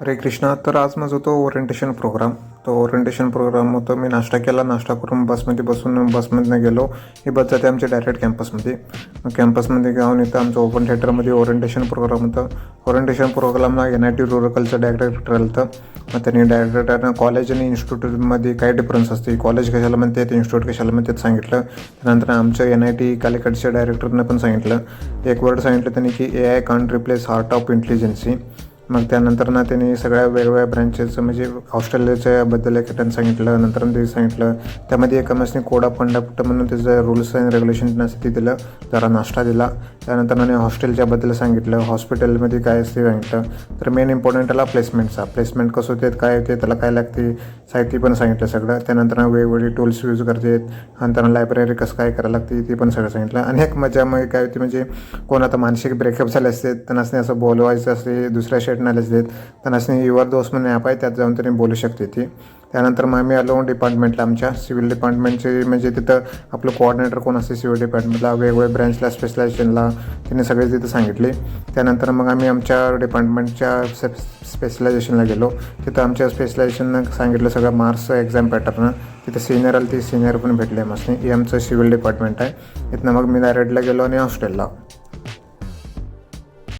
अरे कृष्णा. तर आज माझा होतो ओरिएंटेशन प्रोग्राम तो ओरिएंटेशन प्रोग्राम होतो मी नाश्ता केला. नाश्ता करून बसमध्ये बसून बसमधनं गेलो. ही बस जाते आमच्या डायरेक्ट कॅम्पसमध्ये कॅम्पसमध्ये जाऊन इथं आमचं ओपन थिएटरमध्ये ओरिएंटेशन प्रोग्राम होतं. ओरिएंटेशन प्रोग्रामला एन आय टी रुरकलचं डायरेक्टर होतं मग त्यांनी डायरेक्टरनं कॉलेज आणि इन्स्टिट्यूटमध्ये काय डिफरन्स असते? कॉलेज कशाला म्हणते? इन्स्टिट्यूट कशाला म्हणते? सांगितलं. त्यानंतर आमच्या एन आय टी कालिकडच्या डायरेक्टरनं पण सांगितलं. एक वर्ड सांगितलं त्यांनी की A I can't replace heart of intelligence मग त्यानंतर ना त्यांनी सगळ्या वेगवेगळ्या ब्रँचेसचं म्हणजे ऑस्ट्रेलियाच्याबद्दल एक त्यांनी सांगितलं नंतर ते सांगितलं. त्यामध्ये एका मासने कोडा पंडापट म्हणून त्याचं रूल्स अँड रेग्युलेशन असते ते दिलं जरा नाश्ता दिला. त्यानंतर त्याने हॉस्टेलच्याबद्दल सांगितलं हॉस्पिटलमध्ये काय असते सांगितलं. तर मेन इम्पॉर्टंट त्याला प्लेसमेंटचा प्लेसमेंट कसं होते काय होते त्याला काय लागते साहित्य पण सांगितलं सगळं. त्यानंतर ना वेगवेगळे टूल्स यूज करते आणि त्यांना लायब्ररी कसं काय करायला लागते ते पण सगळं सांगितलं. आणि एक मजामध्ये काय होती म्हणजे कोण आता मानसिक ब्रेकअप झाले असते त्यांना असं बोलवायचं असते दुसऱ्या शेट आले देत. त्यांना युवर दोस्त म्हणून ॲप आहे त्यात जाऊन त्यांनी बोलू शकते ती. त्यानंतर मग आम्ही आलो डिपार्टमेंटला आमच्या सिव्हिल डिपार्टमेंटचे म्हणजे तिथं आपलं कोऑर्डिनेटर कोण असते सिव्हिल डिपार्टमेंटला वेगवेगळ्या ब्रँचला स्पेशलायझेशनला त्यांनी सगळे तिथं सांगितले. त्यानंतर मग आम्ही आमच्या डिपार्टमेंटच्या स्पेशलायझेशनला गेलो. तिथं आमच्या स्पेशलायझेशननं सांगितलं सगळं मार्क्स एक्झाम पॅटर्न तिथं सिनियर आलं ती सिनियर पण भेटले मस्त. हे आमचं सिव्हिल डिपार्टमेंट आहे. इथनं मग मी डायरेक्टला गेलो आणि हॉस्टेलला.